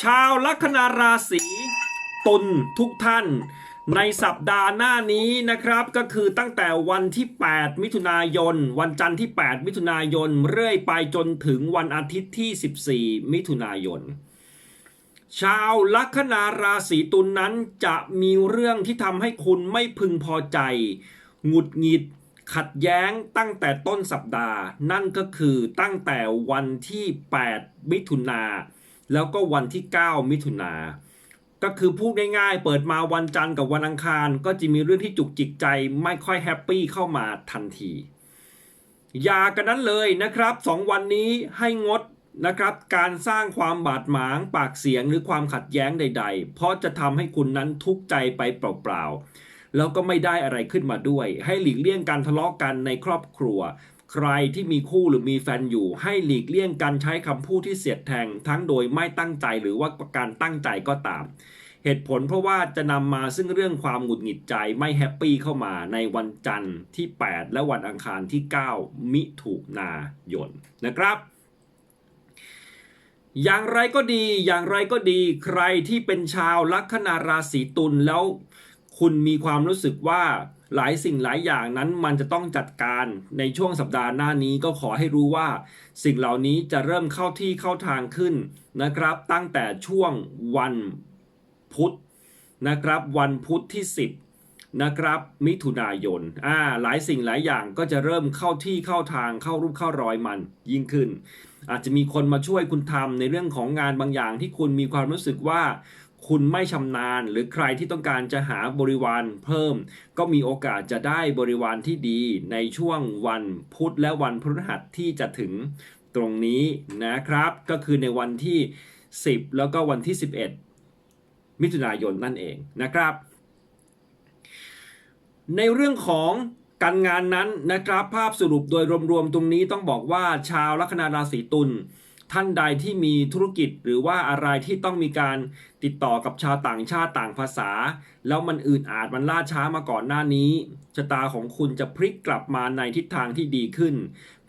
ชาวลัคนาราศีตุลทุกท่านในสัปดาห์หน้านี้นะครับก็คือตั้งแต่วันที่ 8 มิถุนายน วันจันทร์ที่ 8 มิถุนายน เรื่อยไปจนถึงวันอาทิตย์ที่ 14 มิถุนายน ชาวลัคนาราศีตุลนนั้นจะมีเรื่องที่ทำให้คุณไม่พึงพอใจ หงุดหงิด ขัดแย้งตั้งแต่ต้นสัปดาห์ นั่นก็คือตั้งแต่วันที่ 8 มิถุนา แล้วก็วันที่ 9 มิถุนาก็คือพูดง่ายๆ เปิดมาวันจันทร์กับวันอังคาร ก็จะมีเรื่องที่จุกจิกใจไม่ค่อยแฮปปี้เข้ามาทันทีอย่ากันนั้นเลยนะครับสองวันนี้ให้งดนะครับ การสร้างความบาดหมางปากเสียงหรือความขัดแย้งใด ๆ เพราะจะทำให้คุณนั้นทุกข์ใจไปเปล่าๆแล้วก็ไม่ได้อะไรขึ้นมาด้วย ให้หลีกเลี่ยงการทะเลาะกันในครอบครัว ใครที่มีคู่หรือมีแฟนอยู่ให้หลีกเลี่ยงการใช้คำพูดที่เสียดแทง ทั้งโดยไม่ตั้งใจหรือว่าการตั้งใจก็ตาม เหตุผลเพราะว่าจะนำมาซึ่งเรื่องความหงุดหงิดใจไม่แฮปปี้เข้ามาในวันจันทร์ที่ 8 และวันอังคารที่ 9 มิถุนายนนะครับอย่างไรก็ดี อย่างไรก็ดี ใครที่เป็นชาวลัคนาราศีตุลแล้ว คุณมีความรู้สึกว่า หลายสิ่งหลายอย่างนั้นมันจะต้องจัดการในช่วงสัปดาห์หน้านี้ก็ขอให้รู้ว่า สิ่งเหล่านี้จะเริ่มเข้าที่เข้าทางขึ้นนะครับ ตั้งแต่ช่วงวันพุธนะครับ วันพุธที่ 10 นะครับ มิถุนายนอ่าหลายสิ่งหลายอย่างก็จะเริ่มเข้าที่เข้าทางเข้ารูปเข้ารอยมันยิ่งขึ้น อาจจะมีคนมาช่วยคุณทำในเรื่องของงานบางอย่างที่คุณมีความรู้สึกว่า คุณไม่ชำนาญ หรือใครที่ต้องการจะหาบริวารเพิ่ม ก็มีโอกาสจะได้บริวารที่ดีในช่วงวันพุธและวันพฤหัสที่จะถึงตรงนี้นะครับ ก็คือในวันที่ 10 แล้วก็วันที่ 11 มิถุนายนนั่นเองนะครับ ในเรื่องของการงานนั้นนะครับ ภาพสรุปโดยรวมๆตรงนี้ต้องบอกว่าชาวลัคนาราศีตุล ท่านใดที่มีธุรกิจหรือว่าอะไรที่ต้องมีการติดต่อกับชาวต่างชาติต่างภาษา แล้วมันอืดอาดมันล่าช้ามาก่อนหน้านี้ชะตาของคุณจะพลิกกลับมาในทิศทางที่ดีขึ้น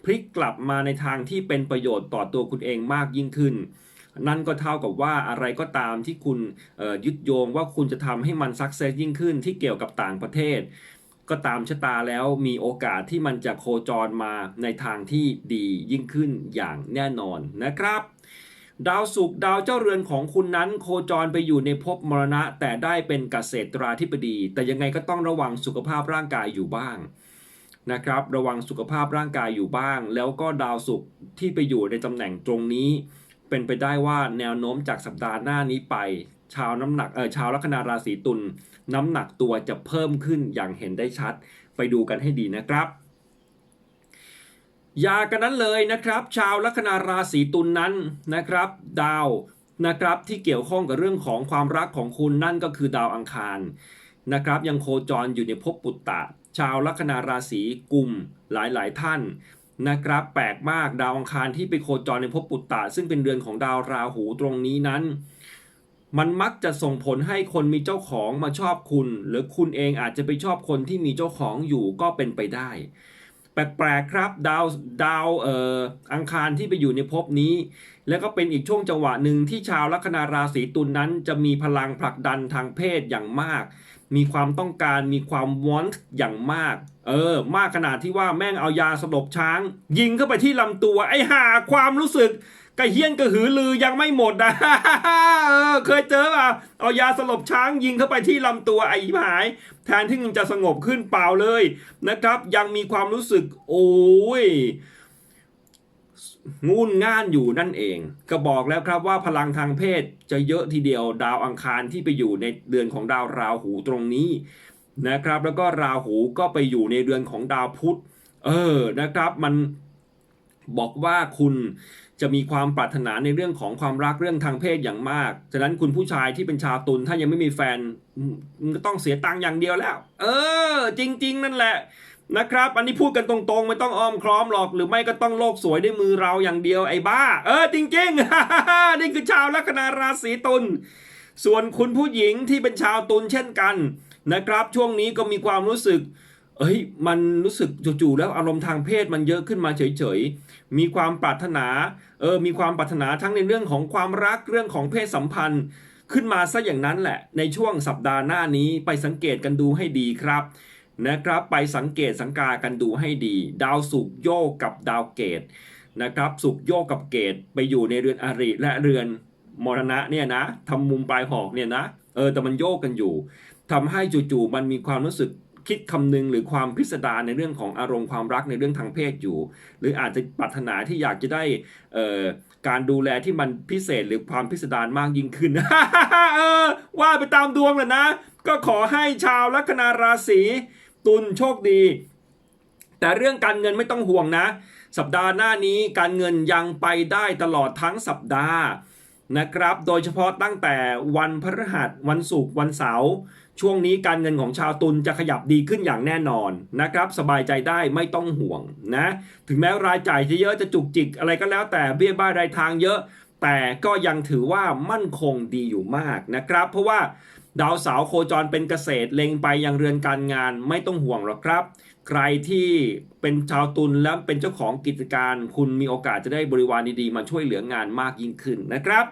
พลิกกลับมาในทางที่เป็นประโยชน์ต่อตัวคุณเองมากยิ่งขึ้น นั่นก็เท่ากับว่าอะไรก็ตามที่คุณยึดโยงว่าคุณจะทำให้มันสักเซสยิ่งขึ้นที่เกี่ยวกับต่างประเทศ ก็ตามชะตาแล้วมีโอกาสที่มันจะโคจรมาในทางที่ดียิ่งขึ้นอย่างแน่นอนนะครับ ดาวศุกร์ดาวเจ้าเรือนของคุณนั้น โคจรไปอยู่ในภพมรณะ แต่ได้เป็นเกษตราธิบดี แต่ยังไงก็ต้องระวังสุขภาพร่างกายอยู่บ้างนะครับ ระวังสุขภาพร่างกายอยู่บ้าง แล้วก็ดาวศุกร์ที่ไปอยู่ในตำแหน่งตรงนี้ เป็นไปได้ว่าแนวโน้มจากสัปดาห์หน้านี้ไป ชาวน้ำหนักเออชาวลัคนาราศีตุลน้ำหนักตัวจะเพิ่มขึ้นอย่างเห็นได้ชัด ไปดูกันให้ดีนะครับอย่ากันนั้นเลยนะครับ ชาวลัคนาราศีตุลนนั้นนะครับ ดาวนะครับที่เกี่ยวข้องกับเรื่องของความรักของคุณนั่นก็คือดาวอังคารนะครับ ยังโคจรอยู่ในภพปุตตะ ชาวลัคนาราศีกุมหลายๆท่านนะครับ แปลกมากดาวอังคารที่ไปโคจรในภพปุตตะ ซึ่งเป็นเรือนของดาวราหูตรงนี้นั้น มันมักจะส่งผลให้คนมีเจ้าของมาชอบคุณ หรือคุณเองอาจจะไปชอบคนที่มีเจ้าของอยู่ก็เป็นไปได้ แปลกๆครับดาวดาวเอ่ออังคารที่ไปอยู่ในภพนี้ แล้วก็เป็นอีกช่วงจังหวะหนึ่งที่ชาวลัคนาราศีตุลนนั้น จะมีพลังผลักดันทางเพศอย่างมาก มีความต้องการมีความวอนอย่างมาก เออ มากขนาดที่ว่าแม่งเอายาสลบช้าง ยิงเข้าไปที่ลำตัวไอ้ห่าความรู้สึกกระเฮี้ยนกระหือลือยังไม่หมดนะ เออ เคยเจอป่ะเอายาสลบช้างยิงเข้าไปที่ลำตัวไอ้หาย แทนที่มันจะสงบขึ้นเปล่าเลยนะครับ ยังมีความรู้สึก โอ้ยงุนง่านอยู่นั่นเอง ก็บอกแล้วครับว่าพลังทางเพศจะเยอะทีเดียวดาวอังคารที่ไปอยู่ในเดือนของดาวราหูตรงนี้นะครับ แล้วก็ราหูก็ไปอยู่ในเดือนของดาวพุธ เออนะครับ มันบอกว่าคุณ จะมีความปรารถนาในเรื่องของความรักเรื่องทางเพศอย่างมาก ฉะนั้นคุณผู้ชายที่เป็นชาวตุลถ้ายังไม่มีแฟนมมันก็ต้องเสียตังค์อย่างเดียวแล้ว เออ จริง ๆ นั่นแหละนะครับ อันนี้พูดกันตรงๆ ไม่ต้องอ้อมค้อมหรอก หรือไม่ก็ต้องโลกสวยด้วยมือเราอย่างเดียวไอ้บ้า เออ จริงๆ นี่คือชาวลัคนาราศีตุล ส่วนคุณผู้หญิงที่เป็นชาวตุลเช่นกันนะครับ ช่วงนี้ก็มีความรู้สึก เอ้ยมันรู้สึกจู่ๆแล้วอารมณ์ทางเพศมันเยอะขึ้นมาเฉยๆ มีความปรารถนาเออมีความปรารถนาทั้งในเรื่องของความรักเรื่องของเพศสัมพันธ์ขึ้นมาซะอย่างนั้นแหละ ในช่วงสัปดาห์หน้านี้ไปสังเกตกันดูให้ดีครับนะครับ ไปสังเกตสังกากันดูให้ดี ดาวศุกโยกกับดาวเกตนะครับศุกโยกกับเกตไปอยู่ในเรือนอริและเรือนมรณะเนี่ยนะทำมุมปลายหอกเนี่ยนะเออแต่มันโยกกันอยู่ทำให้จู่ๆมันมีความรู้สึก คิดคำนึงหรือความพิสดารในเรื่องของอารมณ์ความรักในเรื่องทางเพศอยู่ หรืออาจจะปรารถนาที่อยากจะได้เออการดูแลที่มันพิเศษหรือความพิสดารมากยิ่งขึ้นเออว่าไปตามดวงแหละนะ ก็ขอให้ชาวลัคนาราศีตุลโชคดี แต่เรื่องการเงินไม่ต้องห่วงนะ สัปดาห์หน้านี้การเงินยังไปได้ตลอดทั้งสัปดาห์ นะครับ โดยเฉพาะตั้งแต่วันพฤหัสวันศุกร์วันเสาร์ช่วงนี้การเงินของชาวตุลจะขยับดีขึ้นอย่างแน่นอนนะครับ สบายใจได้ไม่ต้องห่วงนะ ถึงแม้รายจ่ายจะเยอะจะจุกจิกอะไรก็แล้วแต่เบี้ยบ้ายรายทางเยอะ แต่ก็ยังถือว่ามั่นคงดีอยู่มากนะครับ เพราะว่าดาวเสาร์โคจรเป็นเกษตรเล็งไปยังเรือนการงานไม่ต้องห่วงหรอกครับ ใครที่เป็นชาวตุลและเป็นเจ้าของกิจการ คุณมีโอกาสจะได้บริวารดีๆ มาช่วยเหลืองานมากยิ่งขึ้นนะครับ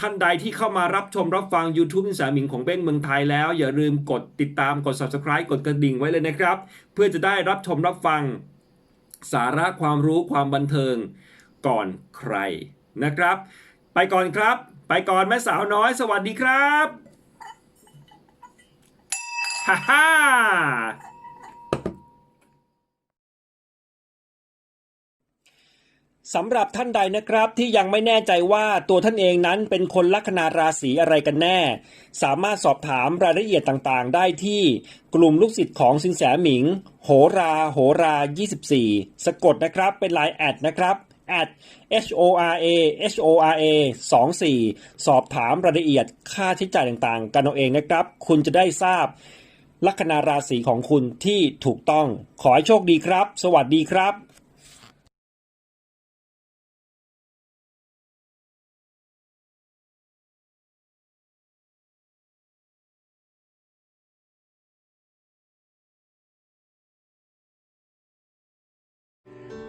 ท่านใดที่เข้ามารับชมรับฟัง YouTube นิสาหมิงของเบ้งเมืองไทยแล้ว อย่าลืมกดติดตามกด Subscribe กดกระดิ่งไว้เลยนะครับ เพื่อจะได้รับชมรับฟัง สาระความรู้ความบันเทิงก่อนใคร นะครับ ไปก่อนครับ ไปก่อนแม่สาวน้อยสวัสดีครับฮ่าฮ่าสำหรับท่านใดนะครับที่ยังไม่แน่ใจว่าตัวท่านเองนั้นเป็นคนลัคนาราศีอะไรกันแน่ สามารถสอบถามรายละเอียดต่างๆ ได้ที่กลุ่มลูกศิษย์ของสินแสหมิง โหรา โหรา 24 สะกดนะครับเป็นลน์แอดนะครับ at h o r a h o r a 24 สอบถามรายละเอียดค่าใช้จ่ายต่างๆ กันเอาเองนะครับ คุณจะได้ทราบลัคนาราศีของคุณที่ถูกต้อง ขอให้โชคดีครับ สวัสดีครับ